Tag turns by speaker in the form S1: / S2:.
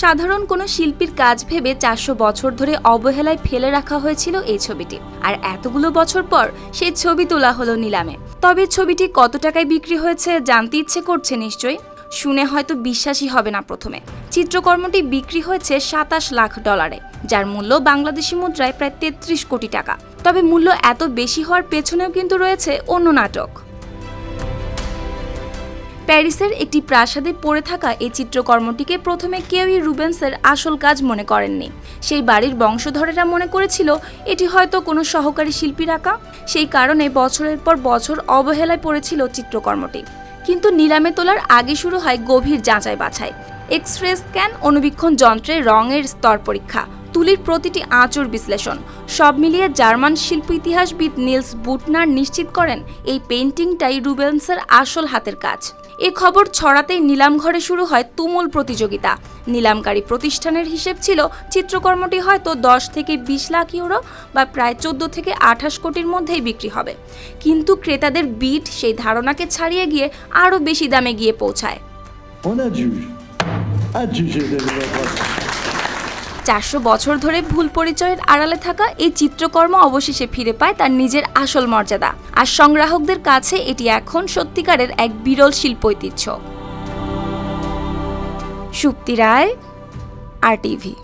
S1: সাধারণ কোনো শিল্পীর কাজ ভেবে চারশো বছর ধরে অবহেলায় ফেলে রাখা হয়েছিল এই ছবিটি। আর এতগুলো বছর পর সেই ছবি তোলা হলো নিলামে। তবে ছবিটি কত টাকায় বিক্রি হয়েছে জানতে ইচ্ছে করছে নিশ্চয়ই? শুনে হয়তো বিশ্বাসই হবে না প্রথমে। চিত্রকর্মটি বিক্রি হয়েছে সাতাশ লাখ ডলারে, যার মূল্য বাংলাদেশি মুদ্রায় প্রায় তেত্রিশ কোটি টাকা। তবে মূল্য এত বেশি হওয়ার পেছনেও কিন্তু রয়েছে অন্য নাটক। প্যারিসের একটি প্রাসাদে পড়ে থাকা এই চিত্রকর্মটিকে প্রথমে কেউই রুবেন্সের আসল কাজ মনে করেননি। সেই বাড়ির বংশধরেরা মনে করেছিল, এটি হয়তো কোনো সহকারী শিল্পীর আঁকা। সেই কারণে বছরের পর বছর অবহেলায় পড়েছিল চিত্রকর্মটি। কিন্তু নিলামে তোলার আগে শুরু হয় গভীর যাচাই বাছাই এক্স রে স্ক্যান অনুবীক্ষণ যন্ত্রে রঙের স্তর পরীক্ষা। তুলির প্রতিটি আঁচড় বিশ্লেষণ। সব মিলিয়ে জার্মান শিল্প ইতিহাসবিদ নিলস বুটনার নিশ্চিত করেন, এই পেন্টিংটাই রুবেন্সের আসল হাতের কাজ। এ খবর ছড়াতেই নিলাম ঘরে শুরু হয় তুমুল প্রতিযোগিতা। নিলামকারী প্রতিষ্ঠানের হিসেব ছিল, চিত্রকর্মটি হয়তো দশ থেকে বিশ লাখ ইউরো বা প্রায় চোদ্দ থেকে আঠাশ কোটির মধ্যেই বিক্রি হবে। কিন্তু ক্রেতাদের বিট সেই ধারণাকে ছাড়িয়ে গিয়ে আরও বেশি দামে গিয়ে পৌঁছায়। চারশো বছর ধরে ভুল পরিচয়ের আড়ালে থাকা এই চিত্রকর্ম অবশেষে ফিরে পায় তার নিজের আসল মর্যাদা। আর সংগ্রাহকদের কাছে এটি এখন সত্যিকারের এক বিরল শিল্প ঐতিহ্য। Supti Roy, R TV.